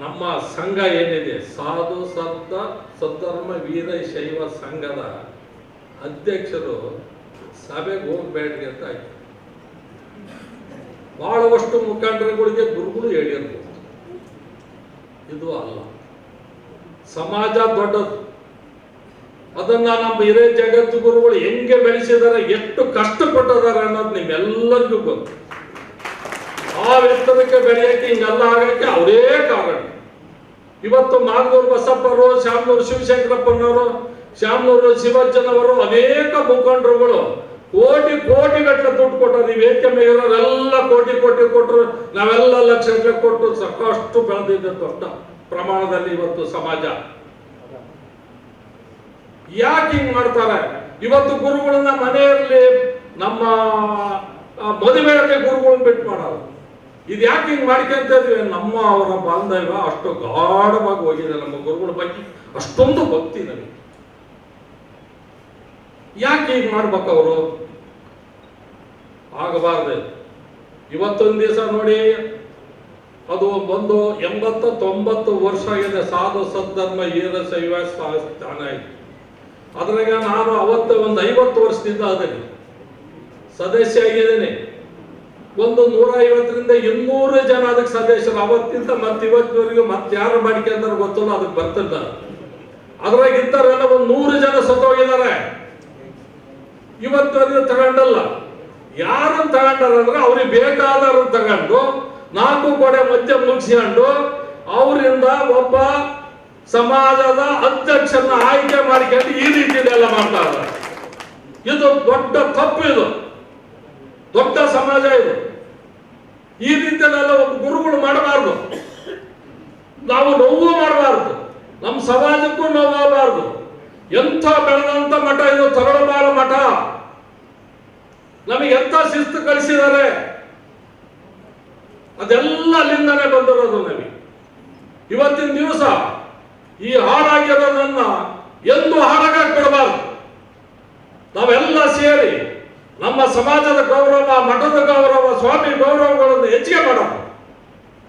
ನಮ್ಮ ಸಂಘ ಏನಿದೆ? ಸಾಧು ಸಂತ ಸದ್ಧರ್ಮ, ವೀರ, ಶೈವ ಸಂಘದ ಅಧ್ಯಕ್ಷರು ಸಭೆಗೆ ಹೋಗ್ಬೇಡ್ರಿ ಅಂತ ಆಯ್ತು. ಬಹಳವಷ್ಟು ಮುಖಂಡರುಗಳಿಗೆ ಗುರುಗಳು ಹೇಳಿರ್ಬೋದು ಇದು ಅಲ್ಲ. ಸಮಾಜ ದೊಡ್ಡದು. ಅದನ್ನ ನಮ್ಮ ಹಿರೇ ಜಗತ್ತು ಗುರುಗಳು ಹೆಂಗೆ ಬೆಳೆಸಿದಾರೆ, ಎಷ್ಟು ಕಷ್ಟಪಟ್ಟಿದ್ದಾರೆ ಅನ್ನೋದು ನಿಮ್ಮೆಲ್ಲರಿಗೂ ಗೊತ್ತು. ಎತ್ತರಕ್ಕೆ ಬೆಳೆಯಕ್ಕೆ ಹಿಂಗೆಲ್ಲ ಆಗಕ್ಕೆ ಅವರೇ ಕಾರಣ. ಇವತ್ತು ನಾಗನೂರು ಬಸಪ್ಪರು ಶ್ಯಾಮನೂರು ಶಿವಶಂಕರಪ್ಪನವರು, ಶ್ಯಾಮನೂರು ಶಿವಜ್ಜನವರು ಅನೇಕ ಮುಖಂಡರುಗಳು ಕೋಟಿ ಕೋಟಿ ಗಟ್ಟಲೆ ದುಡ್ಡು ಕೊಟ್ಟರು. ನೀವು ಏಕೆ ಇರೋರೆಲ್ಲ ಕೋಟಿ ಕೋಟಿ ಕೊಟ್ಟರು. ನಾವೆಲ್ಲ ಲಕ್ಷ ಗಟ್ಟಲೆ ಸಾಕಷ್ಟು ಬೆಳೆದಿದ್ದೆ ದೊಡ್ಡ ಪ್ರಮಾಣದಲ್ಲಿ ಇವತ್ತು ಸಮಾಜ. ಯಾಕೆ ಹಿಂಗ್ ಮಾಡ್ತಾರೆ? ಇವತ್ತು ಗುರುಗಳನ್ನ ಮನೆಯಲ್ಲಿ ನಮ್ಮ ಮದುವೆ ಮದುವೆಯಲ್ಲಿ ಗುರುಗಳನ್ನ ಬಿಟ್ಟು ಮಾಡೋದು ಇದು ಯಾಕೆ ಹಿಂಗೆ ಮಾಡ್ಕೊಂತ ಇದ್ವಿ ನಮ್ಮ ಅವರ ಬಾಂಧವ್ಯ ಅಷ್ಟು ಗಾಢವಾಗಿ ಹೋಗಿದೆ. ನಮ್ಮ ಗುರುಗಳ ಬಗ್ಗೆ ಅಷ್ಟೊಂದು ಭಕ್ತಿ ನಮಗೆ. ಯಾಕೆ ಹೀಗೆ ಮಾಡ್ಬೇಕು ಅವರು? ಆಗಬಾರ್ದು. ಇವತ್ತೊಂದು ದಿವಸ ನೋಡಿ, ಅದು ಬಂದು ಎಂಬತ್ತು ತೊಂಬತ್ತು ವರ್ಷ ಆಗಿದೆ. ಸಾಧು ಸದ್ಧರ್ಮ ಏರ ಶೈವ ಸ್ಥಾನ ಆಯ್ತು ಅದ್ರಾಗ ನಾನು ಅವತ್ತು ಒಂದು ಐವತ್ತು ವರ್ಷದಿಂದ ಅದೇ ಸದಸ್ಯ ಆಗಿದ್ದೇನೆ. ಒಂದು ನೂರ ಐವತ್ತರಿಂದ ಇನ್ನೂರು ಜನ ಅದಕ್ಕೆ ಸದಸ್ಯರು ಅವತ್ತಿಂದ ಮತ್ತೆ ಇವತ್ತಿನವರೆಗೂ ಮತ್ತೆ ಯಾರು ಮಾಡ್ಕೊಂಡ್ರೆ ಗೊತ್ತಿಲ್ಲ, ಅದಕ್ಕೆ ಬರ್ತಿಲ್ಲ. ಅದ್ರಾಗ ಇದ್ದಾರೆಲ್ಲ ಒಂದು ನೂರು ಜನ ಸತ್ತೋಗಿದ್ದಾರೆ. ಇವತ್ತಿನವರೆಗೂ ತಗೊಂಡಲ್ಲ. ಯಾರನ್ನ ತಗೊಂಡಾರ ಅಂದ್ರೆ ಅವ್ರಿಗೆ ಬೇಕಾದವ್ರನ್ನ ತಗೊಂಡು, ನಾಲ್ಕು ಕೋಡೆ ಮಧ್ಯ ಮುಗಿಸ್ಕೊಂಡು, ಅವರಿಂದ ಒಬ್ಬ ಸಮಾಜದ ಅಧ್ಯಕ್ಷರನ್ನ ಆಯ್ಕೆ ಮಾಡಿಕೊಂಡು ಈ ರೀತಿ ಎಲ್ಲ ಮಾಡ್ತಾ ಇದ್ದಾರೆ. ಇದು ದೊಡ್ಡ ತಪ್ಪು ಇದು. ದೊಡ್ಡ ಸಮಾಜ ಇದು. ಈ ರೀತಿಯಲ್ಲೆಲ್ಲ ಒಬ್ಬ ಗುರುಗಳು ಮಾಡಬಾರ್ದು. ನಾವು ನೋವು ಮಾಡಬಾರ್ದು. ನಮ್ಮ ಸಮಾಜಕ್ಕೂ ನೋವಾಗಬಾರ್ದು ಎಂಥ ಬೆಳೆದಂತ ಮಠ ಇದು ತರಳಬಾರ ಮಠ. ನಮಗೆ ಎಂತ ಶಿಸ್ತು ಕಲಿಸಿದ್ದಾರೆ. ಅದೆಲ್ಲ ಅಲ್ಲಿಂದನೇ ಬಂದಿರೋದು ನಮಗೆ. ಇವತ್ತಿನ ದಿವಸ ಈ ಹಾಳಾಗಿರೋದನ್ನ ಎಂದು ಹಾಳಾಗಕ್ಕೆ ಬಿಡಬಾರ್ದು. ನಾವೆಲ್ಲ ಸೇರಿ ನಮ್ಮ ಸಮಾಜದ ಗೌರವ ಮಠದ ಗೌರವ ಸ್ವಾಮಿ ಗೌರವಗಳನ್ನು ಹೆಚ್ಚಿಗೆ ಮಾಡೋಣ